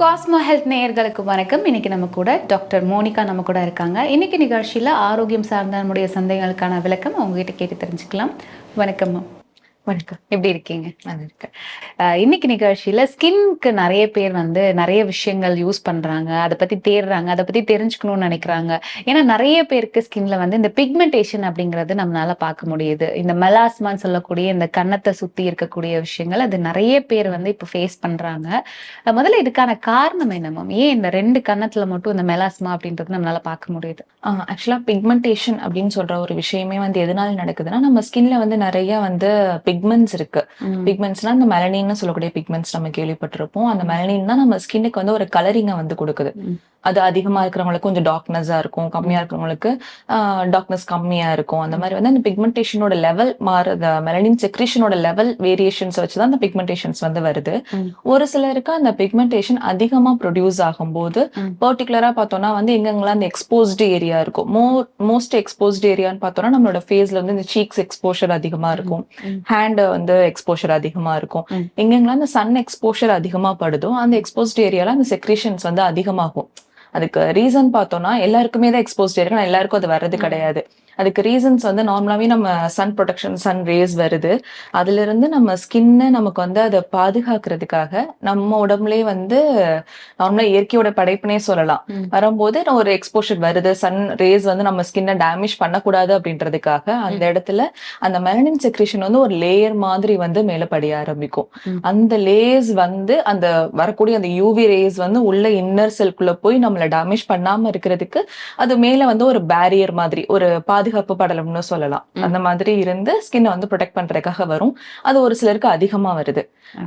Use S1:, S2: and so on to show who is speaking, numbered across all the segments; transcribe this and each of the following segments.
S1: Cosmo health நேயர்களுக்கு வணக்கம். இன்னைக்கு நம்ம கூட டாக்டர் மோனிகா நம்ம கூட இருக்காங்க. இன்னைக்கு நிகழ்ச்சியில் ஆரோக்கியம் சார்ந்த நம்முடைய சந்தேகங்களுக்கான விளக்கம் அவங்க கிட்ட கேட்டு தெரிஞ்சுக்கலாம். வணக்கம் மேம்
S2: வணக்கம்.
S1: எப்படி இருக்கீங்க?
S2: நல்லா இருக்கேன்
S1: இன்னைக்கு நிகழ்ச்சியில ஸ்கின்க்கு நிறைய பேர் வந்து நிறைய விஷயங்கள் யூஸ் பண்றாங்க. அதை பத்தி தேடுறாங்க. அதை பத்தி தெரிஞ்சுக்கணும்னு நினைக்கிறாங்க. ஏன்னா நிறைய பேருக்கு ஸ்கின்ல வந்து இந்த பிக்மெண்டேஷன் அப்படிங்கறது நம்மளால பார்க்க முடியுது. இந்த மெலாஸ்மான்னு சொல்லக்கூடிய இந்த கன்னத்தை சுத்தி இருக்கக்கூடிய விஷயங்கள் அது நிறைய பேர் வந்து இப்போ ஃபேஸ் பண்றாங்க. முதல்ல இதுக்கான காரணம் என்ன மேம் ஏன் இந்த ரெண்டு கன்னத்துல மட்டும் இந்த மெலாஸ்மா அப்படின்றது நம்மளால பார்க்க முடியுது?
S2: ஆக்சுவலா பிக்மெண்டேஷன் அப்படின்னு சொல்ற ஒரு விஷயமே வந்து எதனால நடக்குதுன்னா நம்ம ஸ்கின்ல வந்து நிறைய வந்து பிக்மெண்ட்ஸ் இருக்கு. பிக்மெண்ட்ஸ்னா இந்த மெலனின்னு சொல்லக்கூடிய பிக்மெண்ட்ஸ் நம்ம கேள்விப்பட்டிருப்போம். அந்த மெலனின் தான் நம்ம ஸ்கின்னுக்கு வந்து ஒரு கலரிங்கை வந்து கொடுக்குது. அது அதிகமா இருக்கிறவங்களுக்கு கொஞ்சம் டார்க்னஸா இருக்கும் கம்மியா இருக்கிறவங்களுக்கு டார்க்னஸ் கம்மியா இருக்கும் அந்த மாதிரி வந்து அந்த பிக்மெண்டேஷனோட லெவல் மாறுத மெலனின் செக்ரேஷனோட லெவல் வேரியேஷன்ஸ் வச்சுதான் அந்த பிக்மெண்டேஷன்ஸ் வந்து வருது. ஒரு சிலருக்கு அந்த பிக்மெண்டேஷன் அதிகமா ப்ரொடியூஸ் ஆகும்போது. பர்டிகுலரா பார்த்தோம்னா வந்து எங்கெங்கெல்லாம் அந்த எக்ஸ்போஸ்டு ஏரியா இருக்கும் மோ மோஸ்ட் எக்ஸ்போஸ்டு ஏரியான்னு பார்த்தோம்னா நம்மளோட ஃபேஸ்ல வந்து இந்த சீக்ஸ் எக்ஸ்போஷர் அதிகமா இருக்கும். ஹேண்ட் வந்து எக்ஸ்போஷர் அதிகமா இருக்கும். எங்கெங்கெல்லாம் அந்த சன் எக்ஸ்போஷர் அதிகமா படுதோ அந்த எக்ஸ்போஸ்டு ஏரியால அந்த செக்ரேஷன்ஸ் வந்து அதிகமாகும் அதுக்கு ரீசன் பார்த்தோம்னா எல்லாருக்குமே தான் எக்ஸ்போஸ்ட் இருக்கு எல்லாருக்கும் அது வர்றது. கிடையாது அதுக்கு ரீசன்ஸ் வந்து நார்மலாவே நம்ம சன் ப்ரொடெக்ஷன் சன் ரேஸ் வருது. அதுல இருந்து நம்ம ஸ்கின்னை நமக்கு வந்து அதை பாதுகாக்கிறதுக்காக நம்ம உடம்புலயே வந்து நார்மலா இயற்கையோட படைப்புனே சொல்லலாம். வரும்போது ஒரு எக்ஸ்போஷர் வருது. சன் ரேஸ் வந்து நம்ம ஸ்கின்னை டேமேஜ் பண்ணக்கூடாது அப்படின்றதுக்காக அந்த இடத்துல அந்த மெலனின் செக்ரேஷன் வந்து ஒரு லேயர் மாதிரி வந்து மேல படிய ஆரம்பிக்கும். அந்த லேயர்ஸ் வந்து அந்த வரக்கூடிய அந்த யூவி ரேஸ் வந்து உள்ள இன்னர் செல்குள்ள போய் நம்மள டேமேஜ் பண்ணாம இருக்கிறதுக்கு அது மேல வந்து ஒரு பேரியர் மாதிரி ஒரு பாதுகாப்பு படலம்னு சொல்லலாம். அந்த மாதிரி இருந்து ஸ்கின்னை வந்து ப்ரொடெக்ட் பண்றதுக்காக வரும். அது ஒரு சிலருக்கு அதிகமா வருது.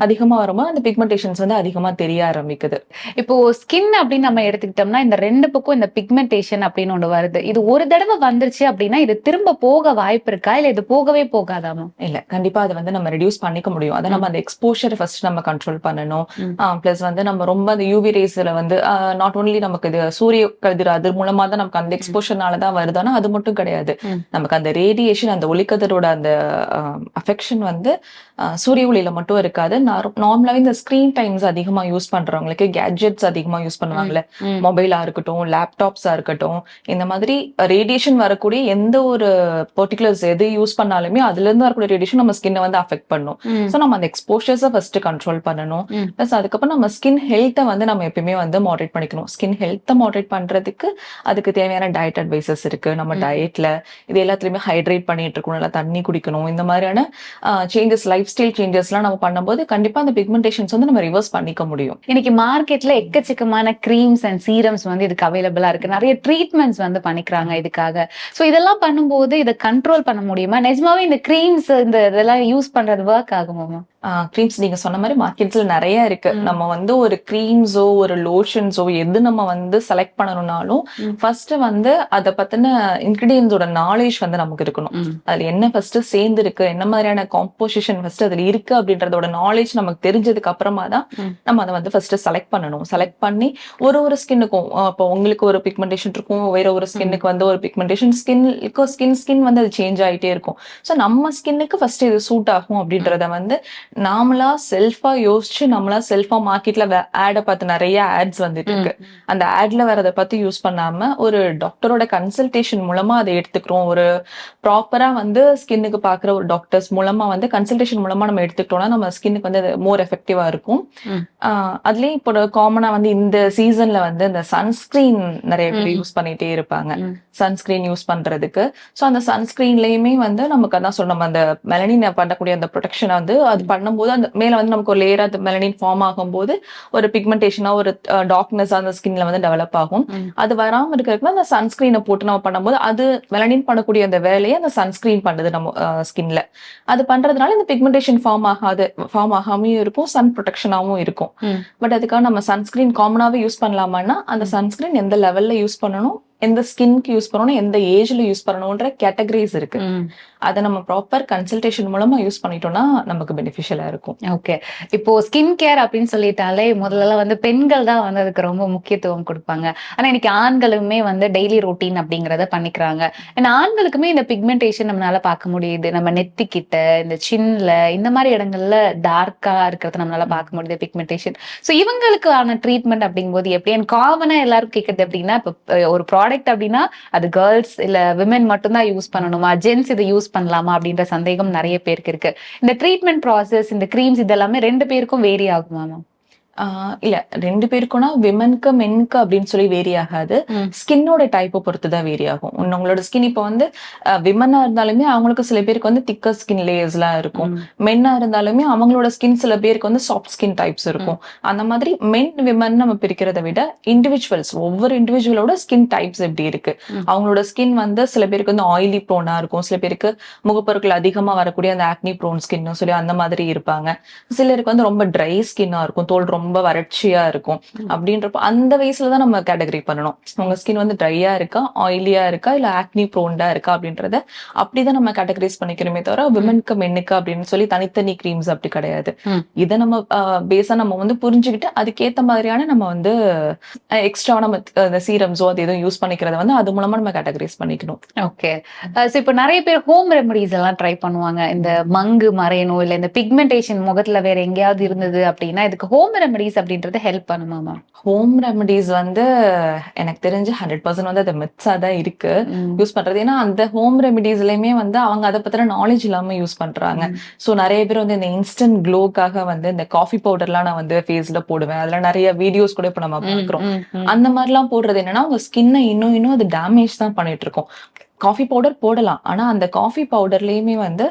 S2: அதிகமா வரும்போது அந்த பிக்மெண்டேஷன்ஸ் வந்து அதிகமா தெரிய ஆரம்பிக்குது.
S1: இப்போ ஸ்கின் அப்படின்னு நம்ம எடுத்துக்கிட்டோம்னா இந்த ரெண்டு பக்கம் இந்த பிக்மெண்டேஷன் அப்படின்னு ஒண்ணு வருது. இது ஒரு தடவை வந்துருச்சு அப்படின்னா இது திரும்ப போக வாய்ப்பு இருக்கா? இல்ல இது போகவே போகாதாமா?
S2: இல்ல கண்டிப்பா அதை வந்து நம்ம ரெடியூஸ் பண்ணிக்க முடியும். அதை நம்ம அந்த எக்ஸ்போஷர் ஃபர்ஸ்ட் நம்ம கண்ட்ரோல் பண்ணணும். பிளஸ் வந்து நம்ம ரொம்ப அந்த யூவி ரேஸ்ல வந்து நாட் ஓன்லி நமக்கு இது சூரிய கதிர் அது மூலமா தான் நமக்கு அந்த எக்ஸ்போஷர்னால தான் வருதானா அது மட்டும் கிடையாது.
S1: ம்.
S2: நமக்கு அந்த ரேடியேஷன் அந்த ஒளிக்கதிரோட அந்த அஃபெக்ஷன் வந்து சூரிய ஒளியில மட்டும் இருக்காது நார்மலாவே இந்த ஸ்கிரீன் டைம்ஸ் அதிகமா யூஸ் பண்றவங்களுக்கு கேட்ஜெட்ஸ் அதிகமா யூஸ் பண்ணுவாங்கல்ல. மொபைலா இருக்கட்டும் லேப்டாப்ஸா இருக்கட்டும் இந்த மாதிரி ரேடியேஷன் வரக்கூடிய எந்த ஒரு பர்டிகுலர்ஸ் எது யூஸ் பண்ணாலுமே அதுல இருந்து வரக்கூடிய ரேடியேஷன் நம்ம ஸ்கின்னை வந்து அஃபெக்ட் பண்ணும். ஸோ நம்ம அந்த எக்ஸ்போஷர்ஸை ஃபர்ஸ்ட் கண்ட்ரோல் பண்ணணும். ப்ளஸ் அதுக்கப்புறம் நம்ம ஸ்கின் ஹெல்த்தை வந்து நம்ம எப்பயுமே வந்து மாடரேட் பண்ணிக்கணும் ஸ்கின் ஹெல்த்தை மாடரேட் பண்றதுக்கு அதுக்கு தேவையான டயட் அட்வைசஸ் இருக்கு நம்ம. டயட்ல இது எல்லாத்துலயுமே ஹைட்ரேட் பண்ணிட்டு இருக்கணும் நல்லா தண்ணி குடிக்கணும். இந்த மாதிரியான சேஞ்சஸ் லைஃப் ஸ்டைல் சேஞ்சஸ்லாம் நம்ம பண்ணும்போது கண்டிப்பா அந்த பிக்மெண்டேஷன்ஸ் வந்து நம்ம ரிவர்ஸ் பண்ணிக்க முடியும்.
S1: இன்னைக்கு மார்க்கெட்ல எக்கச்சக்கமான க்ரீம்ஸ் அண்ட் சீரம்ஸ் வந்து இதுக்கு அவைலபிளா இருக்கு. நிறைய ட்ரீட்மெண்ட்ஸ் வந்து பண்ணிக்கிறாங்க இதுக்காக. சோ இதெல்லாம் பண்ணும்போது இதை கண்ட்ரோல் பண்ண முடியுமா? நிஜமாவே இந்த க்ரீம்ஸ் இந்த இதெல்லாம் யூஸ் பண்றது ஒர்க் ஆகுமா
S2: க்ரீம்ஸ் நீங்க சொன்ன மாதிரி மார்க்கெட்ஸ்ல நிறைய இருக்கு. நம்ம வந்து ஒரு க்ரீம்ஸோ ஒரு லோஷன்ஸோ எது நம்ம வந்து செலக்ட் பண்ணணும்னாலும். ஃபர்ஸ்ட் வந்து அதை பத்தின இன்கிரீடியன்ஸோட நாலேஜ் வந்து நமக்கு இருக்கணும். அதுல என்ன ஃபர்ஸ்ட் சேர்ந்து இருக்கு என்ன மாதிரியான காம்போசிஷன் ஃபர்ஸ்ட் அதுல இருக்கு அப்படின்றதோட நாலேஜ் நமக்கு தெரிஞ்சதுக்கு அப்புறமா தான். நம்ம அதை வந்து ஃபர்ஸ்ட் செலக்ட் பண்ணணும். செலக்ட் பண்ணி ஒரு ஒரு ஸ்கின்னுக்கும் இப்போ உங்களுக்கு ஒரு பிக்மெண்டேஷன் இருக்கும் வேற ஒரு ஸ்கின்னுக்கு வந்து ஒரு பிக்மெண்டேஷன் ஸ்கின்னுக்கு ஸ்கின் ஸ்கின் வந்து அது சேஞ்ச் ஆயிட்டே இருக்கும். ஸோ நம்ம ஸ்கின்னுக்கு ஃபர்ஸ்ட் இது சூட் ஆகும் அப்படின்றத வந்து நாமளா செல்ஃபா யோசிச்சு நம்மளா செல்ஃபா மார்க்கெட்ல ஆடை பார்த்து நிறைய ஆட்ஸ் வந்துட்டு இருக்கு. அந்த ஆட்ல வரதை பத்தி யூஸ் பண்ணாம ஒரு டாக்டரோட கன்சல்டேஷன் மூலமா அதை எடுத்துக்கிறோம். ஒரு ப்ராப்பரா வந்து ஸ்கின்னுக்கு பாக்குற ஒரு டாக்டர்ஸ் மூலமா வந்து கன்சல்டேஷன் மூலமா நம்ம எடுத்துக்கிட்டோம்னா நம்ம ஸ்கின்னுக்கு வந்து மோர் எஃபெக்டிவா இருக்கும். அதுலயும் இப்போ காமனா வந்து இந்த சீசன்ல வந்து இந்த சன்ஸ்கிரீன் நிறைய பேர். யூஸ் பண்ணிட்டே இருப்பாங்க. சன்ஸ்கிரீன் யூஸ் பண்றதுக்கு. ஸோ அந்த சன்ஸ்கிரீன்லயுமே வந்து நமக்கு அதான் சொல்லணும் அந்த மெலனின் பண்ணக்கூடிய அந்த ப்ரொடெக்ஷனை வந்து அது பண்ணும்போது அந்த மேல வந்து நமக்கு ஒரு லேயர் அந்த மெலனின் ஃபார்ம் ஆகும்போது ஒரு பிக்மெண்டேஷனா ஒரு டார்க்னஸ் அந்த ஸ்கின்ல வந்து டெவலப் ஆகும். அது வராம இருக்கிறதுக்கு அந்த சன்ஸ்கிரீனை போட்டு நம்ம பண்ணும்போது அது மெலனின் பண்ணக்கூடிய அந்த வேலையை அந்த சன்ஸ்கிரீன் பண்ணுது நம்ம ஸ்கின்ல அது பண்றதுனால இந்த பிக்மெண்டேஷன் ஃபார்ம் ஆகாது ஃபார்ம் ஆகாமையும் இருக்கும் சன் ப்ரொடெக்ஷனாவும் இருக்கும். பட் அதுக்காக நம்ம சன்ஸ்கிரீன் காமனாவே யூஸ் பண்ணலாமான்னா அந்த சன்ஸ்கிரீன் எந்த லெவல்ல யூஸ் பண்ணணும் எந்த ஸ்கின்க்கு யூஸ் பண்ணணும் எந்த ஏஜ்ல யூஸ் பண்ணணும்ன்ற கேட்டகரிஸ் இருக்கு. அதை நம்ம ப்ராப்பர் கன்சல்டேஷன் மூலமா யூஸ் பண்ணிட்டோம்னா நமக்கு பெனிஃபிஷியலா இருக்கும்.
S1: ஓகே இப்போ ஸ்கின் கேர் அப்படின்னு சொல்லிட்டாலே முதல்ல வந்து பெண்கள் தான் வந்து அதுக்கு ரொம்ப முக்கியத்துவம் கொடுப்பாங்க. ஆனா இன்னைக்கு ஆண்களுமே வந்து டெய்லி ரொட்டீன் அப்படிங்கறத பண்ணிக்கிறாங்க. ஏன்னா ஆண்களுக்குமே இந்த பிக்மெண்டேஷன் நம்மளால பார்க்க முடியுது. நம்ம நெத்தி கிட்ட இந்த சின்ல இந்த மாதிரி இடங்கள்ல டார்க்கா இருக்கிறத நம்மளால பார்க்க முடியுது பிக்மெண்டேஷன் ஸோ இவங்களுக்கான ட்ரீட்மெண்ட் அப்படிங்கும்போது எப்படி? காமனா எல்லாரும் கேட்கறது அப்படின்னா இப்போ ஒரு ப்ராடக்ட் அப்படின்னா அது கேர்ள்ஸ் இல்ல விமன் மட்டும்தான் யூஸ் பண்ணணுமா? ஜென்ஸ் இதை யூஸ் பண்ணலாமா? அப்படின்ற சந்தேகம் நிறைய பேருக்கு இருக்கு. இந்த ட்ரீட்மெண்ட் ப்ராசஸ் இந்த க்ரீம்ஸ் இதெல்லாமே ரெண்டு பேருக்கும் வேரி ஆகுமா மேம்
S2: இல்ல ரெண்டு பேருக்கும்னா விமனுக்கு மென்க்கு அப்படின்னு சொல்லி வேரி ஆகாது. ஸ்கின்னோட டைப்பை பொறுத்து தான் வேரி ஆகும். உங்களோட ஸ்கின் இப்போ வந்து விமனா இருந்தாலுமே அவங்களுக்கு சில பேருக்கு வந்து திக்கர் ஸ்கின் லேயர்ஸ்லாம் இருக்கும். மென்னா இருந்தாலுமே அவங்களோட ஸ்கின் சில பேருக்கு வந்து சாஃப்ட் ஸ்கின் டைப்ஸ் இருக்கும். அந்த மாதிரி மென் விமன் நம்ம பிரிக்கிறத விட இண்டிவிஜுவல்ஸ் ஒவ்வொரு இண்டிவிஜுவலோட ஸ்கின் டைப்ஸ் எப்படி இருக்கு. அவங்களோட ஸ்கின் வந்து சில பேருக்கு வந்து ஆயிலி ப்ரோனா இருக்கும். சில பேருக்கு முகப்பொருட்கள் அதிகமா வரக்கூடிய அந்த ஆக்னி ப்ரோன் ஸ்கின்னு சொல்லி அந்த மாதிரி இருப்பாங்க. சிலருக்கு வந்து ரொம்ப ட்ரை ஸ்கின்னா இருக்கும். தோல் ரொம்ப வறட்சியா இருக்கும். அப்படின்றப்போ அந்த வயசுல தான் நம்ம கேட்டகரி பண்ணணும். உங்க ஸ்கின் வந்து ட்ரையா இருக்கா ஆயிலியா இருக்கா இல்ல ஆக்னி ப்ரோன்டா இருக்கா அப்படின்றத அப்படிதான் நம்ம கேட்டகரைஸ் பண்ணிக்கிறோமே தவிர விமனுக்கு மென்னுக்கு அப்படின்னு சொல்லி தனித்தனி க்ரீம்ஸ் அப்படி கிடையாது. இதை நம்ம பேஸா நம்ம வந்து புரிஞ்சுக்கிட்டு அதுக்கேத்த மாதிரியான நம்ம வந்து எக்ஸ்ட்ரா நம்ம இந்த சீரம்ஸோ அது எதுவும் யூஸ் பண்ணிக்கிறத வந்து அது மூலமா நம்ம கேட்டகரைஸ் பண்ணிக்கணும்.
S1: ஓகே ஸோ இப்போ நிறைய பேர் ஹோம் ரெமடிஸ் எல்லாம் ட்ரை பண்ணுவாங்க. இந்த மங்கு மறையணும் இல்ல இந்த பிக்மெண்டேஷன் முகத்துல வேற எங்கேயாவது இருந்தது அப்படின்னா இதுக்கு ஹோம் ரெமடிஸ் அப்படின்றது ஹெல்ப் பண்ணுமா மேம்
S2: ஹோம் ரெமடிஸ் வந்து எனக்கு தெரிஞ்சு ஹண்ட்ரட் பர்சன்ட் வந்து அது மித்ஸா தான் இருக்கு. யூஸ் பண்றது. ஏன்னா அந்த ஹோம் ரெமிடிஸ்லயுமே வந்து அவங்க அதை பத்தின நாலேஜ் இல்லாம யூஸ் பண்றாங்க. சோ நிறைய பேர் வந்து இந்த இன்ஸ்டன்ட் க்ளோக்காக வந்து இந்த காஃபி பவுடர்லாம் நான் வந்து ஃபேஸ்ல போடுவேன். அதுல நிறைய வீடியோஸ் கூட இப்ப நம்ம பாக்குறோம் அந்த மாதிரிலாம் போடுறது என்னன்னா உங்க ஸ்கின்னை இன்னும் இன்னும் அது டேமேஜ் தான் பண்ணிட்டு இருக்கோம். காஃபி பவுடர் போடலாம். ஆனா அந்த காஃபி பவுடர்லயுமே வந்து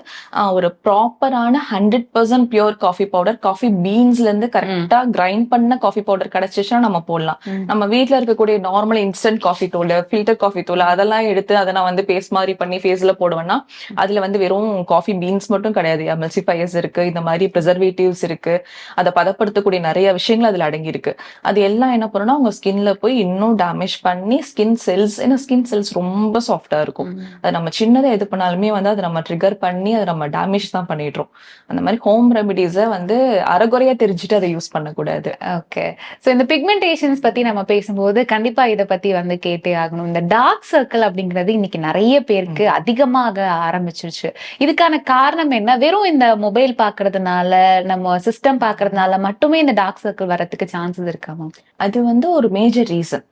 S2: ஒரு ப்ராப்பரான hundred percent pure coffee powder coffee பீன்ஸ்ல இருந்து கரெக்டா கிரைண்ட் பண்ண காஃபி பவுடர் கிடைச்சிச்சுன்னா நம்ம போடலாம். நம்ம வீட்ல இருக்கக்கூடிய நார்மல் இன்ஸ்டன்ட் காஃபி தூள் ஃபில்டர் காஃபி தூள் அதெல்லாம் எடுத்து அதை நான் வந்து பேஸ்ட் மாதிரி பண்ணி ஃபேஸ்ல போடுவேன்னா அதுல வந்து வெறும் காஃபி பீன்ஸ் மட்டும் கிடையாது. எமல்சிஃபையர்ஸ் இருக்கு இந்த மாதிரி ப்ரிசர்வேட்டிவ்ஸ் இருக்கு. அதை பதப்படுத்தக்கூடிய நிறைய விஷயங்கள் அதுல அடங்கி இருக்கு அது எல்லாம் என்ன பண்ணும்னா உங்க ஸ்கின்ல போய் இன்னும் டேமேஜ் பண்ணி ஸ்கின் செல்ஸ் ஏன்னா ஸ்கின் செல்ஸ் ரொம்ப சாஃப்டா இருக்கும். அது நம்ம சின்னதை எது பண்ணாலுமே வந்து அதை நம்ம ட்ரிகர் பண்ணி அதை நம்ம டேமேஜ் தான் பண்ணிடுறோம். அந்த மாதிரி ஹோம் ரெமிடிஸை வந்து அறகுறையா தெரிஞ்சுட்டு அதை யூஸ் பண்ணக்கூடாது.
S1: ஓகே ஸோ இந்த பிக்மெண்டேஷன்ஸ் பத்தி நம்ம பேசும்போது கண்டிப்பா இதை பத்தி வந்து கேட்டே ஆகணும். இந்த டார்க் சர்க்கிள் அப்படிங்கிறது இன்னைக்கு நிறைய பேருக்கு அதிகமாக ஆரம்பிச்சிருச்சு. இதுக்கான காரணம் என்ன? வெறும் இந்த மொபைல் பாக்குறதுனால நம்ம சிஸ்டம் பாக்குறதுனால மட்டுமே இந்த டார்க் சர்க்கிள் வரதுக்கு சான்சஸ் இருக்காமா
S2: அது வந்து ஒரு மேஜர் ரீசன்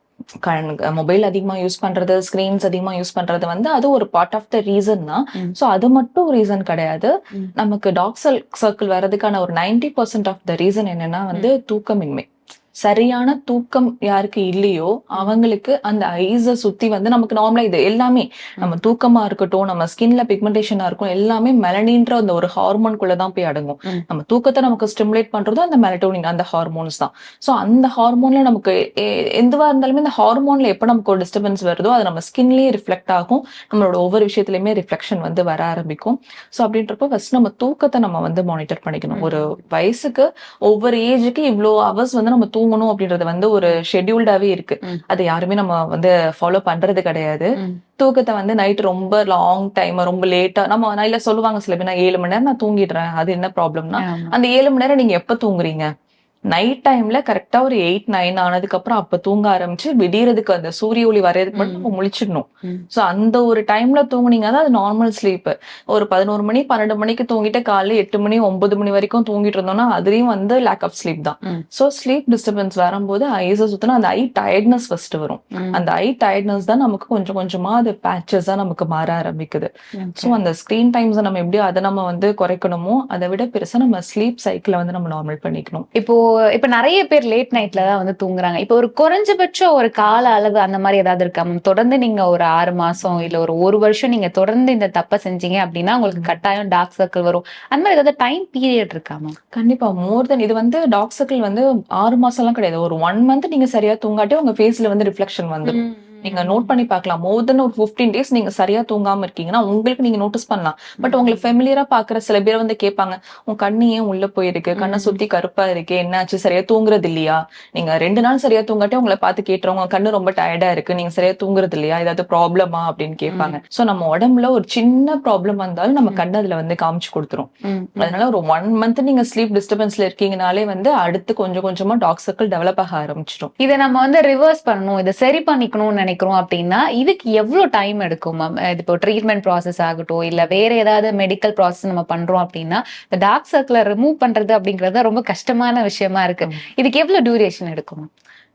S2: மொபைல் அதிகமா யூஸ் பண்றது ஸ்கிரீன்ஸ் அதிகமா யூஸ் பண்றது வந்து அது ஒரு பார்ட் ஆஃப் த ரீசன் தான். சோ அது மட்டும் ரீசன் கிடையாது. நமக்கு டாக் சர்க்கிள் வர்றதுக்கான ஒரு 90% பர்சன்ட் ஆஃப் த ரீசன் என்னன்னா வந்து தூக்கமின்மை சரியான தூக்கம் யாருக்கு இல்லையோ அவங்களுக்கு அந்த ஐஸ சுத்தி வந்து நமக்கு நார்மலா இது எல்லாமே நம்ம தூக்கமா இருக்கட்டும் நம்ம ஸ்கின்ல பிக்மெண்டேஷனா இருக்கும் எல்லாமே மெலனின்ற அந்த ஒரு ஹார்மோன்குள்ள தான் போய் அடங்கும். நம்ம தூக்கத்தை நமக்கு ஸ்டிமுலேட் பண்றதும் அந்த மெலட்டோனின் அந்த ஹார்மோன்ஸ் தான். சோ அந்த ஹார்மோன்ல நமக்கு எதுவா இருந்தாலுமே இந்த ஹார்மோன்ல எப்ப நமக்கு ஒரு டிஸ்டர்பன்ஸ் வருதோ அது நம்ம ஸ்கின்லயே ரிஃப்ளெக்ட் ஆகும். நம்மளோட ஒவ்வொரு விஷயத்துலயுமே ரிஃப்ளெக்ஷன் வந்து வர ஆரம்பிக்கும். சோ அப்படின்றப்போ ஃபர்ஸ்ட் நம்ம தூக்கத்தை நம்ம வந்து மானிட்டர் பண்ணிக்கணும். ஒரு வயசுக்கு ஒவ்வொரு ஏஜுக்கு இவ்வளோ ஹவர்ஸ் வந்து நம்ம தூங்கணும் அப்படின்றது வந்து ஒரு ஷெட்யூல்டாவே இருக்கு. அது யாருமே நம்ம வந்து ஃபாலோ பண்றது கிடையாது. தூக்கத்தை வந்து நைட் ரொம்ப லாங் டைம் ரொம்ப லேட்டா நம்ம நைட்ல சொல்லுவாங்க சில பேர் நான் ஏழு மணி நேரம் நான் தூங்கிடுறேன் அது என்ன ப்ராப்ளம்னா. அந்த ஏழு மணி நேரம் நீங்க எப்ப தூங்குறீங்க நைட் டைம்ல கரெக்டா ஒரு எயிட் நைன் ஆனதுக்கு அப்புறம் அப்ப தூங்க ஆரம்பிச்சு விடியறதுக்கு அந்த சூரிய ஒளி வரையறதுக்கு மட்டும் நம்ம முழிச்சிடணும். சோ அந்த ஒரு டைம்ல தூங்குனீங்க அது நார்மல் ஸ்லீப் ஒரு பதினோரு மணி பன்னெண்டு மணிக்கு தூங்கிட்டு காலைல எட்டு மணி ஒன்பது மணி வரைக்கும் தூங்கிட்டு இருந்தோம்னா அதுலயும் வந்து லேக் ஆஃப் ஸ்லீப் தான். சோ ஸ்லீப் டிஸ்டர்பன்ஸ் வரும்போது ஐஸ சுத்தினா அந்த ஐ டயர்ட்னஸ் ஃபர்ஸ்ட் வரும். அந்த ஐ டயர்ட்னஸ் தான் நமக்கு கொஞ்சம் கொஞ்சமா அது பேச்சஸா நமக்கு மாற ஆரம்பிக்குது. சோ அந்த ஸ்கிரீன் டைம்ஸ் நம்ம எப்படி அதை நம்ம வந்து குறைக்கணுமோ அதை விட பெருசா நம்ம ஸ்லீப் சைக்கிளை வந்து நம்ம நார்மல் பண்ணிக்கணும்
S1: இப்போ இப்ப நிறைய பேர் லேட் நைட்ல தான் வந்து தூங்குறாங்க. இப்போ ஒரு குறைஞ்சபட்சம் ஒரு கால அளவு அந்த மாதிரி ஏதாவது இருக்கா மேம் தொடர்ந்து நீங்க ஒரு ஆறு மாசம் இல்ல ஒரு ஒரு வருஷம் நீங்க தொடர்ந்து இந்த தப்ப செஞ்சீங்க அப்படின்னா உங்களுக்கு கட்டாயம் டார்க் சர்க்கிள் வரும். அந்த மாதிரி ஏதாவது டைம் பீரியட் இருக்கா மேம்
S2: கண்டிப்பா மோர் தென் இது வந்து டாக் சர்க்கிள் வந்து ஆறு மாசம் எல்லாம் கிடையாது. ஒரு ஒன் மந்த் நீங்க சரியா தூங்காட்டி உங்க ஃபேஸ்ல வந்து ரிஃப்ளெக்ஷன் வந்துடும் நீங்க நோட் பண்ணி பார்க்கலாம். மோர் தென் ஒரு ஃபிஃப்டீன் டேஸ் நீங்க சரியா தூங்காம இருக்கீங்கன்னா உங்களுக்கு நீங்க நோட்டீஸ் பண்ணலாம். பட் உங்களுக்கு ஃபெமிலியரா பாக்குற சில பேர் வந்து கேட்பாங்க உன் கண்ணு ஏன் உள்ள போயிருக்கு? கண்ணை சுத்தி கருப்பா இருக்கு. என்னாச்சு? சரியா தூங்குறது இல்லையா? நீங்க ரெண்டு நாள் சரியா தூங்காட்டே உங்களை பார்த்து கேட்டுறவங்க கண்ணு ரொம்ப டயர்டா இருக்கு. நீங்க சரியா தூங்குறது இல்லையா? ஏதாவது ப்ராப்ளமா அப்படின்னு கேட்பாங்க. சோ நம்ம உடம்புல ஒரு சின்ன ப்ராப்ளம் வந்தாலும் நம்ம கண்ணு அதுல வந்து காமிச்சு கொடுத்துரும். அதனால ஒரு ஒன் மந்த் நீங்க ஸ்லீப் டிஸ்டர்பன்ஸ்ல இருக்கீங்கனாலே வந்து அடுத்து கொஞ்சம் கொஞ்சமா டாக் சர்க்கிள் டெவலப் ஆக ஆரம்பிச்சிடும்
S1: இதை நம்ம வந்து ரிவர்ஸ் பண்ணணும். இதை சரி பண்ணிக்கணும்னு நினைக்கிறோம் அப்படின்னா இதுக்கு எவ்வளவு டைம் எடுக்கும் மேம் இப்போ ட்ரீட்மெண்ட் ப்ராசஸ் ஆகட்டும் இல்ல வேற ஏதாவது மெடிக்கல் ப்ராசஸ் நம்ம பண்றோம் அப்படின்னா இந்த டார்க் சர்க்கிளை ரிமூவ் பண்றது அப்படிங்கறது ரொம்ப கஷ்டமான விஷயமா இருக்கு. இதுக்கு எவ்வளவு டியூரேஷன் எடுக்கும்?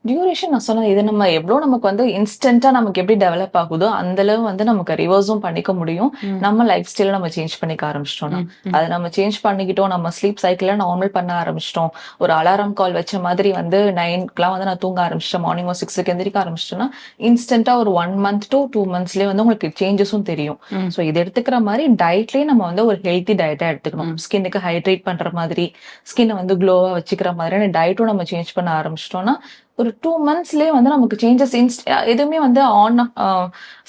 S2: டியூரேஷன் நான் சொன்னது இது நம்ம எவ்வளவு நமக்கு வந்து இன்ஸ்டன்டா நமக்கு எப்படி டெவலப் ஆகுதோ அந்த அளவு வந்து நமக்கு ரிவர்ஸும் பண்ணிக்க முடியும். நம்ம லைஃப் ஸ்டைல நம்ம சேஞ்ச் பண்ணிக்க ஆரம்பிச்சிட்டோம்னா. அதை நம்ம சேஞ்ச் பண்ணிக்கிட்டோம் நம்ம ஸ்லீப் சைக்கிள நார்மல் பண்ண ஆரம்பிச்சிட்டோம். ஒரு அலாரம் கால் வச்ச மாதிரி வந்து நைன்க்குலாம் வந்து நான் தூங்க ஆரம்பிச்சிட்டேன். மார்னிங் ஒரு சிக்ஸுக்கு எந்திரிக்க ஆரம்பிச்சிட்டேன்னா இன்ஸ்டன்டா ஒரு ஒன் மந்த் டு டூ மந்த்ஸ்லயே வந்து உங்களுக்கு சேஞ்சஸும் தெரியும். ஸோ இது எடுத்துக்கிற மாதிரி டயட்லயே நம்ம வந்து ஒரு ஹெல்த்தி டயட்டா எடுத்துக்கணும். ஸ்கின்னுக்கு ஹைட்ரேட் பண்ற மாதிரி ஸ்கின்னை வந்து க்ளோவா வச்சுக்கிற மாதிரியான டயட்டும் நம்ம சேஞ்ச் பண்ண ஆரம்பிச்சிட்டோம்னா ஒரு டூ மந்த்ஸ்லயே வந்து நமக்கு சேஞ்சஸ் இன்ஸ்ட் எதுவுமே வந்து ஆன்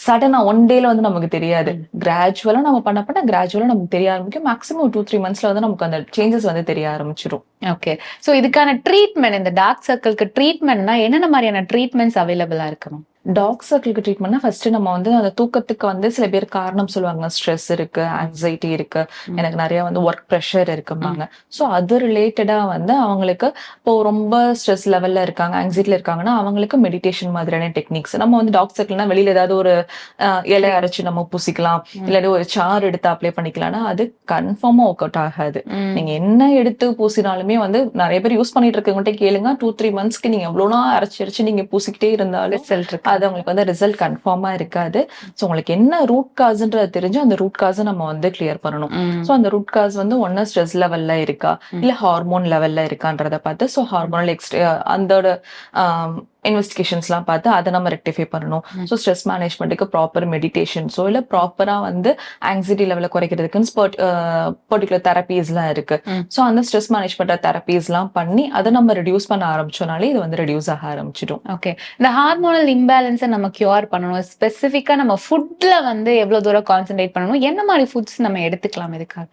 S2: சடனா ஒன் டேல வந்து நமக்கு தெரியாது. கிராஜுவலா நம்ம பண்ண பண்ண கிராஜுவலா நமக்கு தெரிய ஆரம்பிக்கும். மேக்ஸிமம் டூ த்ரீ மந்த்ஸ்ல வந்து நமக்கு அந்த சேஞ்சஸ் வந்து தெரிய ஆரம்பிச்சிடும்
S1: ஓகே சோ இதுக்கான ட்ரீட்மெண்ட் இந்த டார்க் சர்க்கிள்க்கு ட்ரீட்மெண்ட்னா என்னென்ன மாதிரியான ட்ரீட்மெண்ட்ஸ் அவைலபிளா இருக்கணும்?
S2: டாக் சர்க்கிளுக்கு ட்ரீட்மெண்ட்னா ஃபர்ஸ்ட் நம்ம வந்து அந்த தூக்கத்துக்கு வந்து சில பேர் காரணம் சொல்லுவாங்க ஸ்ட்ரெஸ் இருக்கு ஆங்ஸைட்டி இருக்கு. எனக்கு நிறைய வந்து ஒர்க் ப்ரெஷர் இருக்கும்பாங்க. ஸோ அது ரிலேட்டடா வந்து அவங்களுக்கு இப்போ ரொம்ப ஸ்ட்ரெஸ் லெவல்ல இருக்காங்க ஆங்ஸைட்டில இருக்காங்கன்னா அவங்களுக்கு மெடிடேஷன் மாதிரியான டெக்னிக்ஸ் நம்ம வந்து டாக் சர்க்கிள்னா வெளியில ஏதாவது ஒரு இலை அரைச்சு நம்ம பூசிக்கலாம். இல்லாட்டி ஒரு சாறு எடுத்து அப்ளை பண்ணிக்கலாம்னா அது கன்ஃபார்மா ஒர்க் அவுட் ஆகாது. நீங்க என்ன எடுத்து பூசினாலுமே வந்து நிறைய பேர் யூஸ் பண்ணிட்டு இருக்கவங்ககிட்ட கேளுங்க. டூ த்ரீ மந்த்ஸ்க்கு நீங்க எவ்வளோனா அரைச்சு அரைச்சு நீங்க பூசிக்கிட்டே இருந்தாலும் அது உங்களுக்கு வந்து ரிசல்ட் கன்ஃபார்மா இருக்காது. ஸோ உங்களுக்கு என்ன ரூட் காஸ்ன்றது தெரிஞ்சு அந்த ரூட் காஸை நம்ம வந்து கிளியர் பண்ணணும். ஸோ அந்த ரூட் காஸ் வந்து ஒன்னு ஸ்ட்ரெஸ் லெவல்ல இருக்கா? இல்ல ஹார்மோன் லெவல்ல இருக்கான்றத பார்த்து ஸோ ஹார்மோனல் எக்ஸ்ட்ரா அதோட இன்வெஸ்டிகேஷன்ஸ்லாம் பார்த்து அதை நம்ம ரெக்டிஃபை பண்ணணும். ஸோ ஸ்ட்ரெஸ் மேனேஜ்மெண்ட்டுக்கு ப்ராப்பர் மெடிடேஷன்ஸோ இல்லை ப்ராப்பரா வந்து ஆங்ஸைட்டி லெவலை குறைக்கிறதுக்குன்னு பர்டிகுலர் தெரப்பீஸ்லாம் இருக்கு. ஸோ அந்த ஸ்ட்ரெஸ் மேனேஜ்மெண்ட் தெரப்பீஸ்லாம் பண்ணி அதை நம்ம ரெடியூஸ் பண்ண ஆரம்பிச்சோனாலே இது வந்து ரெடியூஸ் ஆக ஆரம்பிச்சிடும்.
S1: ஓகே இந்த ஹார்மோனல் இம்பேலன்ஸை நம்ம கியூர் பண்ணணும். ஸ்பெசிஃபிக்கா நம்ம ஃபுட்ல வந்து எவ்வளவு தூரம் கான்சென்ட்ரேட் பண்ணணும்? என்ன மாதிரி ஃபுட்ஸ் நம்ம எடுத்துக்கலாம் இதுக்காக?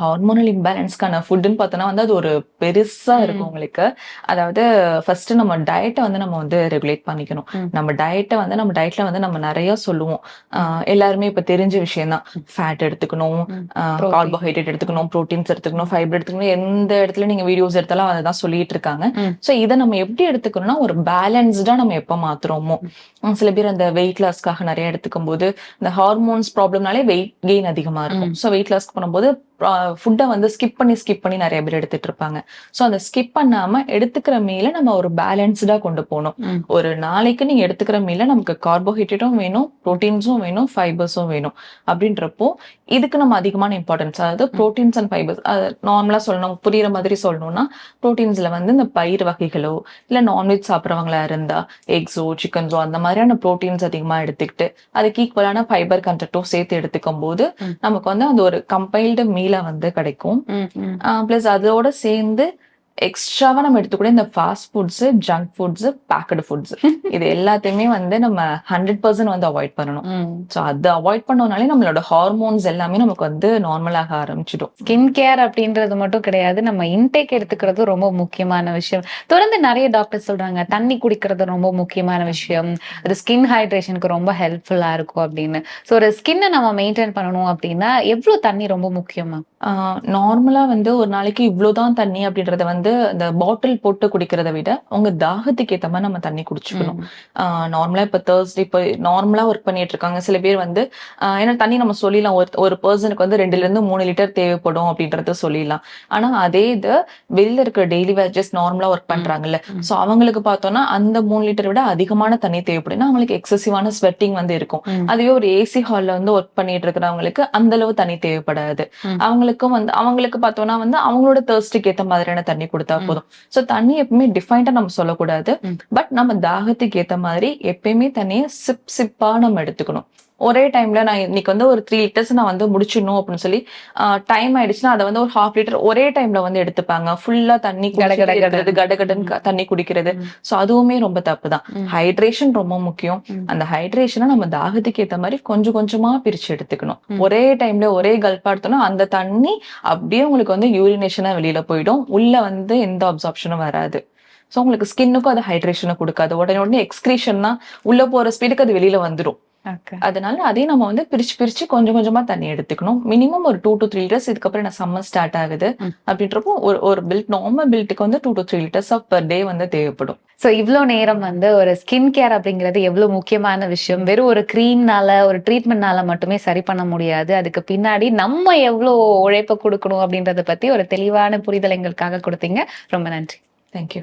S2: ஹார்மோனல் இம்பேலன்ஸ்க்கான ஃபுட்டுன்னு பார்த்தோன்னா வந்து அது ஒரு பெருசா இருக்கும் உங்களுக்கு. அதாவது ஃபர்ஸ்ட் நம்ம டயட்டை வந்து நம்ம வந்து ரெகுலேட் பண்ணிக்கணும். நம்ம டயட்டை வந்து நம்ம டயட்ல வந்து நம்ம நிறைய சொல்லுவோம். எல்லாருமே இப்ப தெரிஞ்ச விஷயம் தான் ஃபேட் எடுத்துக்கணும். கார்போஹைட்ரேட் எடுத்துக்கணும் ப்ரோட்டீன்ஸ் எடுத்துக்கணும் ஃபைபர் எடுத்துக்கணும் எந்த இடத்துல நீங்க வீடியோஸ் எடுத்தாலும் அதை தான் சொல்லிட்டு இருக்காங்க. ஸோ இதை நம்ம எப்படி எடுத்துக்கணும்னா ஒரு பேலன்ஸ்டா நம்ம எப்ப மாத்துறோமோ. சில பேர் அந்த வெயிட் லாஸ்க்காக நிறைய எடுத்துக்கும் போது இந்த ஹார்மோன்ஸ் ப்ராப்ளம்னாலே வெயிட் கெயின் அதிகமா இருக்கும். ஸோ வெயிட் லாஸ்க்கு பண்ணும்போது ஃபுட்டை வந்து ஸ்கிப் பண்ணி ஸ்கிப் பண்ணி நிறைய பேர் எடுத்துட்டு இருப்பாங்க. ஸோ அந்த ஸ்கிப் பண்ணாம எடுத்துக்கிற மீல நம்ம ஒரு பேலன்ஸ்டா கொண்டு போகணும். ஒரு நாளைக்கு நீங்க எடுத்துக்கிற மீல நமக்கு கார்போஹைட்ரேட்டும் வேணும் ப்ரோட்டீன்ஸும் வேணும் ஃபைபர்ஸும் வேணும் அப்படின்றப்போ இதுக்கு நம்ம அதிகமான இம்பார்ட்டன்ஸ் அதாவது ப்ரோட்டீன்ஸ் அண்ட் ஃபைபர்ஸ் நார்மலா சொல்லணும் புரியுற மாதிரி சொல்லணும்னா ப்ரோட்டீன்ஸ்ல வந்து இந்த பயிர் வகைகளோ இல்ல நான்வெஜ் சாப்பிட்றவங்களா இருந்தா எக்ஸோ சிக்கன்ஸோ அந்த மாதிரியான ப்ரோட்டீன்ஸ் அதிகமா எடுத்துக்கிட்டு அதுக்கு ஈக்குவலான ஃபைபர் கண்டென்ட்டும் சேர்த்து எடுத்துக்கும் போது. நமக்கு வந்து அந்த ஒரு கம்பைல்டு மீல வந்து கிடைக்கும். பிளஸ் அதோட சேர்ந்து எக்ஸ்ட்ராவா நம்ம எடுத்துக்கூட இந்த fast foods junk foods packed foods இது எல்லாத்தையுமே வந்து நம்ம ஹண்ட்ரட் பர்சன்ட் வந்து அவாய்ட் பண்ணணும். ஸோ அதை அவாய்ட் பண்ணோம்னாலே நம்மளோட ஹார்மோன்ஸ் எல்லாமே நமக்கு வந்து நார்மலாக ஆரம்பிச்சிடும்.
S1: ஸ்கின் கேர் அப்படின்றது மட்டும் கிடையாது நம்ம இன்டேக் எடுத்துக்கிறது ரொம்ப முக்கியமான விஷயம். தொடர்ந்து நிறைய டாக்டர் சொல்றாங்க தண்ணி குடிக்கிறது ரொம்ப முக்கியமான விஷயம். அது ஸ்கின் ஹைட்ரேஷனுக்கு ரொம்ப ஹெல்ப்ஃபுல்லா இருக்கும் அப்படின்னு. ஸோ ஒரு ஸ்கின்னை நம்ம மெயின்டைன் பண்ணணும் அப்படின்னா எவ்வளவு தண்ணி ரொம்ப முக்கியமா
S2: நார்மலா வந்து ஒரு நாளைக்கு இவ்வளவுதான் தண்ணி அப்படின்றத வந்து அந்த பாட்டில் போட்டு குடிக்கிறத விட உங்க தாகத்துக்கு ஏத்த மாதிரி நம்ம தண்ணி குடிச்சுக்கணும். நார்மலா இப்ப தேர்ஸ்டே இப்போ நார்மலா ஒர்க் பண்ணிட்டு இருக்காங்க. சில பேர் வந்து ஏன்னா தண்ணி நம்ம சொல்லிடலாம். ஒரு ஒரு பர்சனுக்கு வந்து ரெண்டுல இருந்து மூணு லிட்டர் தேவைப்படும் அப்படின்றத சொல்லிடலாம். ஆனா அதே இது வெளில இருக்கிற டெய்லி வேஜஸ் நார்மலா ஒர்க் பண்றாங்கல்ல. சோ அவங்களுக்கு பார்த்தோம்னா அந்த மூணு லிட்டர் விட அதிகமான தண்ணி தேவைப்படும். அவங்களுக்கு எக்ஸசிவான ஸ்வெட்டிங் வந்து இருக்கும். அதுவே ஒரு ஏசி ஹால்ல வந்து ஒர்க் பண்ணிட்டு இருக்கிறவங்களுக்கு அந்த அளவு தண்ணி தேவைப்படாது. அவங்களுக்கும் வந்து அவங்களுக்கு பார்த்தோம்னா வந்து அவங்களோட தேர்ஸ்டுக்கு ஏத்த மாதிரியான தண்ணி கொடுத்தா. போதும் சோ தண்ணி எப்பவுமே டிஃபைன்டா நம்ம சொல்லக்கூடாது. பட் நம்ம தாகத்துக்கு ஏத்த மாதிரி எப்பயுமே தண்ணியை சிப் சிப்பா நம்ம எடுத்துக்கணும் ஒரே டைம்ல நான் இன்னைக்கு வந்து ஒரு த்ரீ லிட்டர்ஸ் நான் வந்து முடிச்சிடணும் அப்படின்னு சொல்லி டைம் ஆயிடுச்சுன்னா அதை வந்து ஒரு ஹாஃப் லிட்டர் ஒரே டைம்ல வந்து எடுத்துப்பாங்க ஃபுல்லா தண்ணி
S1: கட கட
S2: குடிச்சிட்டே
S1: கட.
S2: இருக்கிறது கடகடன் தண்ணி குடிக்கிறது. சோ அதுவுமே ரொம்ப தப்பு தான். ஹைட்ரேஷன் ரொம்ப முக்கியம். அந்த ஹைட்ரேஷனை நம்ம தாகத்துக்கு ஏத்த மாதிரி கொஞ்சம் கொஞ்சமா பிரிச்சு எடுத்துக்கணும். ஒரே டைம்ல ஒரே கல்பா எடுத்தோம்னா அந்த தண்ணி அப்படியே உங்களுக்கு வந்து யூரினேஷனா வெளியில போயிடும் உள்ள வந்து எந்த அப்சார்ப்ஷனும் வராது சோ உங்களுக்கு ஸ்கின்னுக்கும் அது ஹைட்ரேஷனை கொடுக்காது உடனே உடனே எக்ஸ்கிரீஷன்னா உள்ள போற ஸ்பீடுக்கு அது வெளியில வந்துடும் அதனால அதையும் நம்ம வந்து பிரிச்சு பிரிச்சு கொஞ்சம் கொஞ்சமா தண்ணி எடுத்துக்கணும். மினிமம் ஒரு டூ டு த்ரீ லிட்டர்ஸ் இதுக்கப்புறம் என்ன சம்மர் ஸ்டார்ட் ஆகுது. அப்படின்றப்போ ஒரு ஒரு பில்ட் நார்மல் பில்ட்டுக்கு வந்து two to three litres of per day வந்து தேவைப்படும்.
S1: ஸோ இவ்வளோ நேரம் வந்து ஒரு ஸ்கின் கேர் அப்படிங்கிறது எவ்வளோ முக்கியமான விஷயம்? வெறும் ஒரு க்ரீம்னால ஒரு ட்ரீட்மெண்ட்னால மட்டுமே சரி பண்ண முடியாது. அதுக்கு பின்னாடி நம்ம எவ்வளோ உழைப்பை கொடுக்கணும் அப்படின்றத பத்தி ஒரு தெளிவான புரிதல் எங்களுக்காக கொடுத்தீங்க. ரொம்ப நன்றி.
S2: தேங்க்யூ